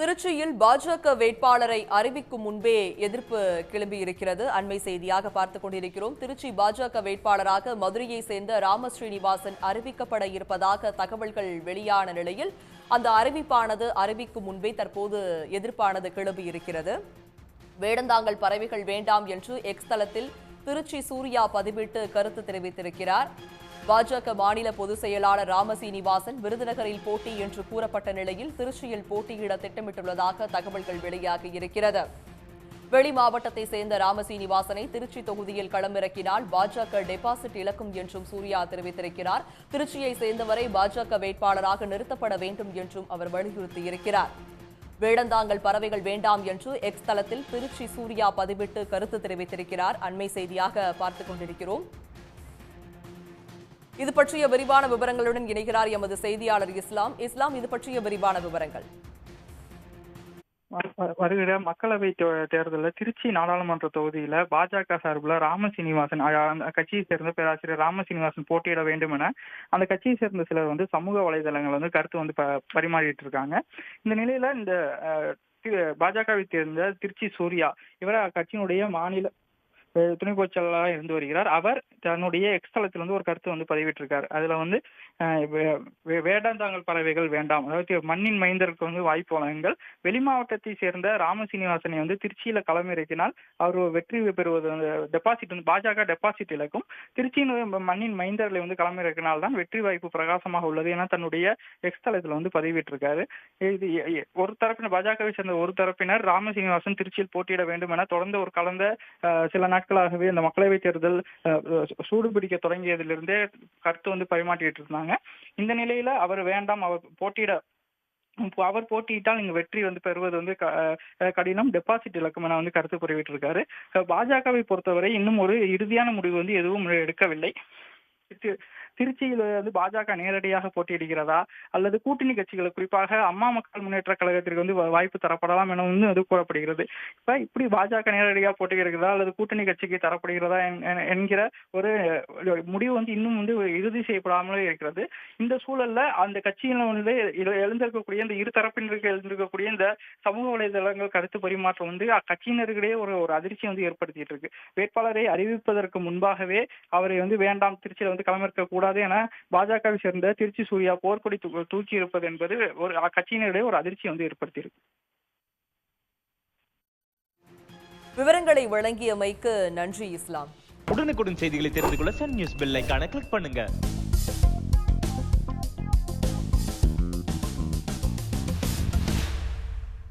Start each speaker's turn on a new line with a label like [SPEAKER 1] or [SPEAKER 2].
[SPEAKER 1] திருச்சியில் பாஜக வேட்பாளரை அறிவிக்கும் முன்பே எதிர்ப்பு கிளம்பியிருக்கிறது அண்மை செய்தியாக பார்த்துக் கொண்டிருக்கிறோம். திருச்சி பாஜக வேட்பாளராக மதுரையை சேர்ந்த ராமஸ்ரீனிவாசன் அறிவிக்கப்பட இருப்பதாக தகவல்கள் வெளியான நிலையில் அந்த அறிவிப்பானது அறிவிக்கும் முன்பே தற்போது எதிர்ப்பானது கிளம்பியிருக்கிறது வேடந்தாங்கல் பறவைகள் வேண்டாம் என்று எக்ஸ் தளத்தில் திருச்சி சூர்யா பதிவிட்டு கருத்து தெரிவித்திருக்கிறார். பாஜக மாநில பொதுச் செயலாளர் ராமசீனிவாசன் விருதுநகரில் போட்டி என்று கூறப்பட்ட நிலையில் திருச்சியில் போட்டியிட திட்டமிட்டுள்ளதாக தகவல்கள் வெளியாகி இருக்கிறது. வெளி மாவட்டத்தை சேர்ந்த ராமசீனிவாசனை திருச்சி தொகுதியில் களமிறக்கினால் பாஜக டெபாசிட் இழக்கும் என்றும் சூர்யா தெரிவித்திருக்கிறார். திருச்சியை சேர்ந்தவரை பாஜக வேட்பாளராக நிறுத்தப்பட வேண்டும் என்றும் அவர் வலியுறுத்தியிருக்கிறார். வேடந்தாங்கல் பறவைகள் வேண்டாம் என்று எக்ஸ் தளத்தில் திருச்சி சூர்யா பதிவிட்டு கருத்து தெரிவித்திருக்கிறார். அண்மை செய்தியாக பார்த்துக் கொண்டிருக்கிறோம். இது பற்றிய விரிவான விவரங்களுடன் இணைகிறார் எமது செய்தியாளர் இஸ்லாம். இஸ்லாம் இது பற்றிய விரிவான விவரங்கள்.
[SPEAKER 2] வருகிற மக்களவை தே- திருச்சி நாடாளுமன்ற தொகுதியில பாஜக சார்பில் ராமசீனிவாசன் சீனிவாசன் அந்த கட்சியை சேர்ந்த பேராசிரியர் ராமசீனிவாசன் போட்டியிட வேண்டும் என அந்த கட்சியை சேர்ந்த சிலர் வந்து சமூக வலைதளங்கள் வந்து கருத்து வந்து ப- பரிமாறிட்டு இருக்காங்க. இந்த நிலையில இந்த பாஜகவை சேர்ந்த திருச்சி சூர்யா இவரை அக்கட்சியினுடைய மாநில அஹ், இருந்து வருகிறார். அவர் தன்னுடைய எக்ஸ்தலத்தில் வந்து ஒரு கருத்து வந்து பதிவிட்டிருக்கார். அதுல வந்து வேடாந்தாங்கல் பறவைகள் வேண்டாம். அதாவது மண்ணின் மைந்தருக்கு வந்து வாய்ப்பு வழங்குங்கள். வெளி மாவட்டத்தை சேர்ந்த ராமசீனிவாசனை வந்து திருச்சியில களமிறக்கினால் அவர் வெற்றி பெறுவது வந்து டெபாசிட் வந்து பாஜக டெபாசிட் இழக்கும். திருச்சியின் மண்ணின் மைந்தர்களை வந்து களமிறக்கினால் தான் வெற்றி வாய்ப்பு பிரகாசமாக உள்ளது என தன்னுடைய எக்ஸ்தலத்தில் வந்து பதிவிட்டிருக்காரு. இது ஒரு தரப்பினர் பாஜகவை சேர்ந்த ஒரு தரப்பினர் ராமசீனிவாசன் திருச்சியில் போட்டியிட வேண்டும் என தொடர்ந்து ஒரு கலந்த சில நாட்கள் நாட்களாகவே இந்த மக்களவைத் தேர்தல் சூடு பிடிக்க தொடங்கியதிலிருந்தே கருத்து வந்து பரிமாற்றிட்டு இருந்தாங்க. இந்த நிலையில அவர் வேண்டாம் அவர் போட்டியிட அவர் போட்டியிட்டால் இங்க வெற்றி வந்து பெறுவது வந்து கடினம். டெபாசிட் இலக்கம் என வந்து கருத்து புரிவிட்டு இருக்காரு பாஜகவை பொறுத்தவரை இன்னும் ஒரு இறுதியான முடிவு வந்து எதுவும் எடுக்கவில்லை. திருச்சியில வந்து பாஜக நேரடியாக போட்டியிடுகிறதா? அல்லது கூட்டணி கட்சிகள் குறிப்பாக அம்மா மக்கள் முன்னேற்ற கழகத்திற்கு வந்து வாய்ப்பு தரப்படலாம் என வந்து அது கூறப்படுகிறது. இப்ப இப்படி பாஜக நேரடியாக போட்டியிடுகிறதா? அல்லது கூட்டணி கட்சிக்கு தரப்படுகிறதா என்கிற ஒரு முடிவு வந்து இன்னும் வந்து இறுதி செய்யப்படாமலே இருக்கிறது. இந்த சூழல்ல அந்த கட்சியில வந்து எழுந்திருக்கக்கூடிய இந்த இரு தரப்பினருக்கு எழுந்திருக்கக்கூடிய இந்த சமூக வலைதளங்கள் கருத்து பரிமாற்றம் வந்து அக்கட்சியினருக்கிடையே ஒரு ஒரு அதிர்ச்சி வந்து ஏற்படுத்திட்டு இருக்கு. வேட்பாளரை அறிவிப்பதற்கு முன்பாகவே அவரை வந்து வேண்டாம் திருச்சியில வந்து களமிறக்க கூடாது என பாஜகவை சேர்ந்த திருச்சி சூர்யா போர்க்கொடி தூக்கி இருப்பது என்பது ஒரு அக்கட்சியினரிடையே ஒரு அதிர்ச்சி வந்து ஏற்படுத்தியிருக்கு.
[SPEAKER 1] விவரங்களை வழங்கியமைக்கு நன்றி இஸ்லாம்.
[SPEAKER 3] உடனுக்குடன் செய்திகளை தெரிந்து கொள்ள சன் நியூஸ் பெல் கிளிக் பண்ணுங்க.